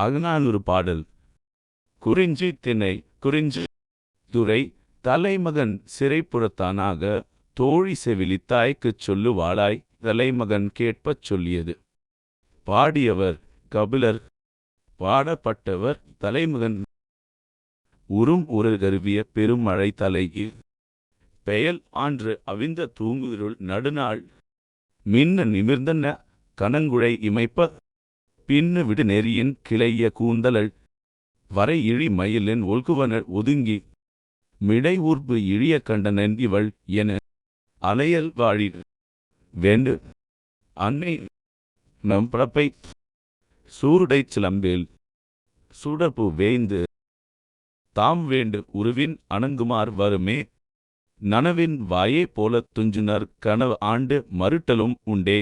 அகநானூறு பாடல். குறிஞ்சி திணை குறிஞ்சு துறை தலைமகன் சிறைப்புறத்தானாக தோழி செவிலி தாய்க்குச் சொல்லுவாளாய் தலைமகன் கேட்பச் சொல்லியது. பாடியவர் கபிலர். பாடப்பட்டவர் தலைமகன். உறும் ஒரு கருவிய பெருமழை தலை பெயல் ஆன்று அவிந்த தூங்குயிருள் நடுநாள். மின்ன நிமிர்ந்தன கனங்குழை இமைப்ப பின்னு விடு நெறியின் கிளைய கூந்தலள். வரை இழி மயிலின் ஒல்குவனர் ஒதுங்கி. மிடை ஊர்பு இழிய கண்டனன் இவள் என அலையல் வாழி வேண்டு. அன்னை. நம் பிறப்பை. சூருடைச் சிலம்பில். சுடர்பு வேய்ந்து. தாம் வேண்டு உருவின் அணங்குமார் வருமே. நனவின் வாயே போலத் துஞ்சுனர் கனவு ஆண்டு மறுட்டலும் உண்டே.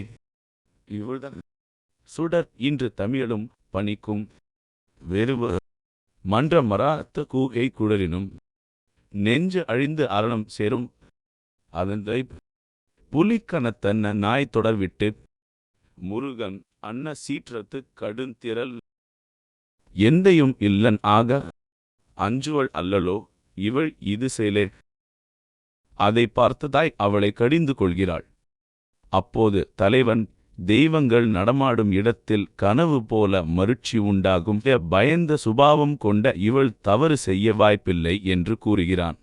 இவள்தான். சுடர் இன்று தமிழும் பணிக்கும் வெறுவ. மன்ற மராத்த கூகை குழலினும் நெஞ்சு அழிந்து அரணம் சேரும். அதனை புலிக்கணத்தன்ன நாய் தொடர்விட்டு முருகன் அன்ன சீற்றத்து கடுந்திரல். எந்தையும் இல்லன் ஆக அஞ்சுவள் அல்லலோ இவள் இது செயலே அதை பார்த்ததாய் அவளை கடிந்து கொள்கிறாள். அப்போது தலைவன் தெய்வங்கள் நடமாடும் இடத்தில் கனவு போல மருட்சி உண்டாகும். பயந்த சுபாவம் கொண்ட இவள் தவறு செய்ய வாய்ப்பில்லை என்று கூறுகிறான்.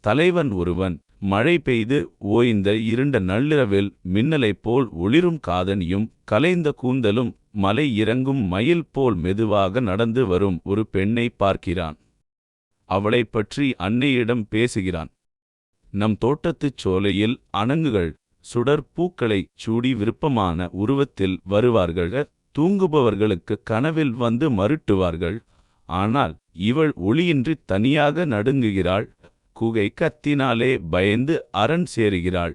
தலைவன் ஒருவன் மழை பெய்து ஓய்ந்த இருண்ட நள்ளிரவில் மின்னலைப் போல் ஒளிரும் காதனியும் கலைந்த கூந்தலும் மலை இறங்கும் மயில் போல் மெதுவாக நடந்து வரும் ஒரு பெண்ணை பார்க்கிறான். அவளைப் பற்றி அன்னையிடம் பேசுகிறான். நம் தோட்டத்துச் சோலையில் அணங்குகள் சுடர் பூக்களைச் சூடி விருப்பமான உருவத்தில் வருவார்கள். தூங்குபவர்களுக்கு கனவில் வந்து மருட்டுவார்கள். ஆனால் இவள் ஒளியின்றி தனியாக நடுங்குகிறாள். குகை கத்தினாலே பயந்து அரண் சேருகிறாள்.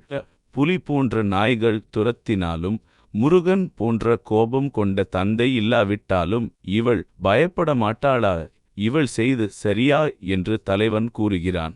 புலி போன்ற நாய்கள் துரத்தினாலும் முருகன் போன்ற கோபம் கொண்ட தந்தை இல்லாவிட்டாலும் இவள் பயப்பட மாட்டாளா இவள் செய்து சரியா? என்று தலைவன் கூறுகிறான்.